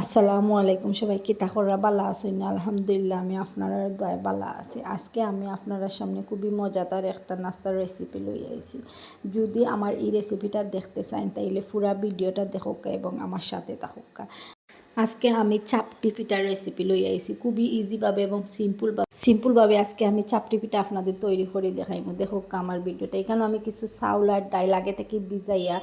আসসালামু আলাইকুম সবাই কি তাহরা বালা আছেন আলহামদুলিল্লাহ, আমি আপনারা দয় বালা আছি। আজকে আমি আপনারা সামনে খুবই মজাদার একটা নাস্তার রেসিপি লই আইছি। যদি আমার এই রেসিপিটা দেখতে চান, তাইলে পুরা ভিডিওটা দেখোক এবং আমার সাথে থাকুক। আজকে আমি চাপটি পিঠার রেসিপি লই আইছি। খুবই ইজিভাবে এবং সিম্পল সিম্পলভাবে আজকে আমি চাপটি পিঠা আপনাদের তৈরি করে দেখাইমু। দেখো আমার ভিডিওটা। এখানে আমি কিছু চাউল আর ডাইল আগে থেকে ভিজাইয়া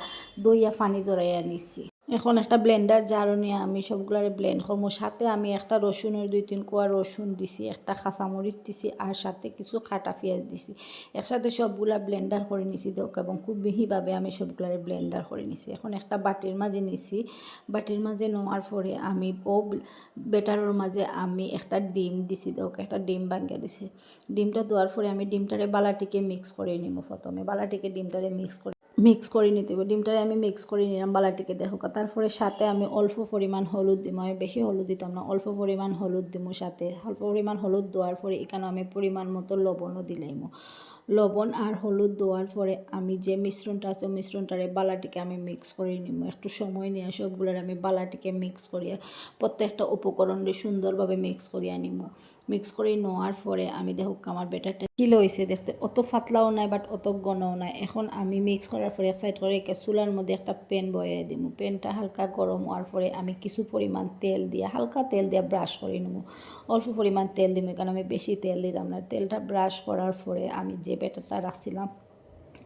দইয়া পানি জড়াইয়া নিছি। এখন একটা ব্লেন্ডার জারও নিয়ে আমি সবগুলারে ব্লেন্ড করব সাথে আমি একটা রসুনের দুই তিন কোয়া রসুন দিছি, একটা কাঁচামরিচ দিছি, আর সাথে কিছু খাটা পেঁয়াজ দিছি। একসাথে সবগুলা ব্লেন্ডার করে নিছি দেখ, এবং খুব মিহিভাবে আমি সবগুলারে ব্লেন্ডার করে নিছি। এখন একটা বাটির মাঝে নিছি। বাটির মাঝে নেওয়ার পরে আমি ও বেটারের মাঝে আমি একটা ডিম দিছি দেখ, একটা ডিম ভাঙ্গা দিছি। ডিমটা দেওয়ার পরে আমি ডিমটারে বালাটিকে মিক্স করে নিব প্রথমে। বালাটিকে ডিমটারে মিক্স করে মিক্স করে নিতে হবে। ডিমটারে আমি মিক্স করে নিলাম, বালাটিকে দেখো। তারপরে সাথে আমি অল্প পরিমাণ হলুদ দিব আমি বেশি হলুদ দিতাম না, অল্প পরিমাণ হলুদ দিব সাথে। অল্প পরিমাণ হলুদ দেওয়ার পরে এখানে আমি পরিমাণ মতো লবণও দিলাইমো। লবণ আর হলুদ দেওয়ার পরে আমি যে মিশ্রণটা আছে, মিশ্রণটারে বালাটিকে আমি মিক্স করে নিব। একটু সময় নিয়ে সবগুলোর আমি বালাটিকে মিক্স করিয়া প্রত্যেকটা উপকরণে সুন্দরভাবে মিক্স করিয়া নিব। মিক্স করে নেওয়ার পরে আমি দেখো আমার বেটারটা কিলো হয়েছে দেখতে। অত ফাতলাও নাই বাট অত গণও নাই। এখন আমি মিক্স করার পরে এক সাইড করে একে চুলার মধ্যে একটা প্যান বয়ে দিব। প্যানটা হালকা গরম হওয়ার পরে আমি কিছু পরিমাণ তেল দিয়ে, হালকা তেল দিয়ে ব্রাশ করে নেব। অল্প পরিমাণ তেল দিব কারণ আমি বেশি তেল দিতাম না। তেলটা ব্রাশ করার পরে আমি যে বেটারটা রাখছিলাম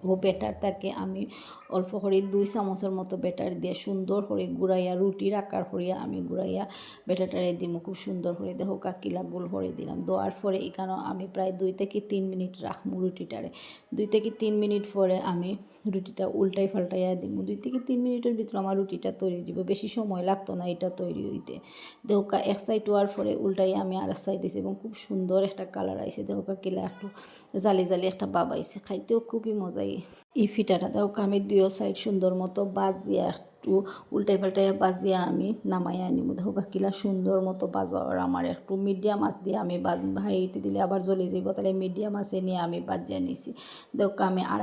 ও বেটারটাকে আমি অল্প করে দুই চামচের মতো বেটার দিয়ে সুন্দর করে গুড়াইয়া রুটির আকার করিয়া আমি গুড়াইয়া বেটারটারে দিম। খুব সুন্দর করে দেখো কাকিলা গোল করে দিলাম। দেওয়ার পরে এখানেও আমি প্রায় দুই থেকে তিন মিনিট রাখব রুটিটারে। দুই থেকে তিন মিনিট পরে আমি রুটিটা উল্টাই ফাল্টাইয়া দিব দুই থেকে তিন মিনিটের ভিতরে আমার রুটিটা তৈরি দিব বেশি সময় লাগতো না এটা তৈরি হইতে। দেহকা এক সাইড হওয়ার পরে উল্টাই আমি আর এক সাইড এবং খুব সুন্দর একটা কালার আইছে। দেহকা কিলা একটু জালি জালি একটা বাব আইছে। খাইতেও খুবই মজাই এই ফিটাটা দাও আমি দুই সাইড সুন্দর মতো বাজিয়া একটু উল্টাই পাল্টাই বাজিয়া আমি নামাই আনিব দেখো কিলা সুন্দর মতো বাজার আমার একটু। মিডিয়াম মাছ দিয়ে আমি ভাইটি দিলে আবার জ্বলে যাইব, তাহলে মিডিয়াম মাছে নিয়ে আমি বাজিয়া নিছি। দেখো আমি আর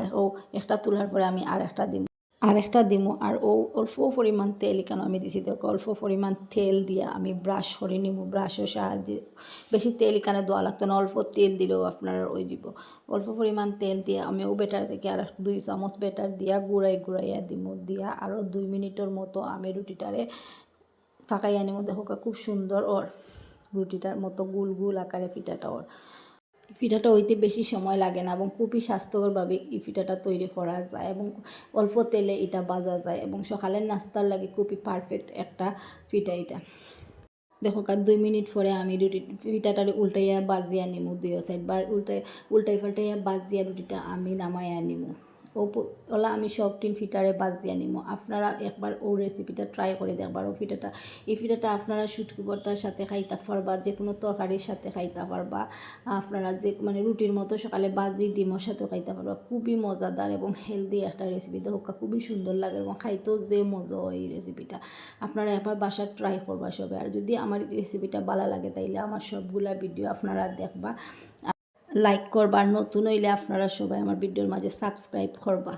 একটা তোলার পরে আমি আর একটা দিম। আর একটা দিমু, আর ও অল্প পরিমাণ তেল কেন আমি দিছি? দেখো, অল্প পরিমাণ তেল দিয়ে আমি ব্রাশ করে নিব ব্রাশের সাহায্যে বেশি তেল এখানে দেওয়া লাগতো না? অল্প তেল দিলেও আপনারা ওই দিব অল্প পরিমাণ তেল দিয়ে আমি ও বেটার থেকে আর দুই চামচ বেটার দিয়া গুড়াই গুড়াইয়া দিব দিয়া আরও দুই মিনিটের মতো আমি রুটিটারে ফাঁকাই আনিব দেখো, খুব সুন্দর ওর। রুটিটার মতো গুল গুল আকারে ফিটাটা ওর। পিঠাটা হইতে বেশি সময় লাগে না এবং খুবই স্বাস্থ্যকরভাবে এই পিঠাটা তৈরি করা যায় এবং অল্প তেলে এটা বাজা যায় এবং সকালের নাস্তার লাগে খুবই পারফেক্ট একটা ফিটা এটা। দেখো কার দুই মিনিট পরে আমি রুটি পিঠাটারে উল্টাইয়া বাজিয়া নিমু দুই সাইড বা উল্টাই উল্টাই ফাল্টাইয়া বাজিয়া রুটিটা আমি নামাইয়া নিমু। ওলা আমি সব টিন ফিটারে বাজিয়ে নিমো। আপনারা একবার ও রেসিপিটা ট্রাই করে দেখবার, ও ফিটাটা, এই ফিটাটা আপনারা শুটকি ভর্তার সাথে খাইতে পারবা যে কোনো তরকারির সাথে খাইতে পারবা, আপনারা যে মানে রুটির মতো সকালে বাজি, ডিমের সাথেও খাইতে পারবা। খুবই মজাদার এবং হেলদি একটা রেসিপি দেখা, খুবই সুন্দর লাগে এবং খাইতেও যে মজা হয় এই রেসিপিটা আপনারা একবার বাসার ট্রাই করবা সবে। আর যদি আমার রেসিপিটা ভালো লাগে, তাইলে আমার সবগুলা ভিডিও আপনারা দেখবা। লাইক করবা নতুন হইলে আপনারা সবাই আমার ভিডিওর মাঝে সাবস্ক্রাইব করবা।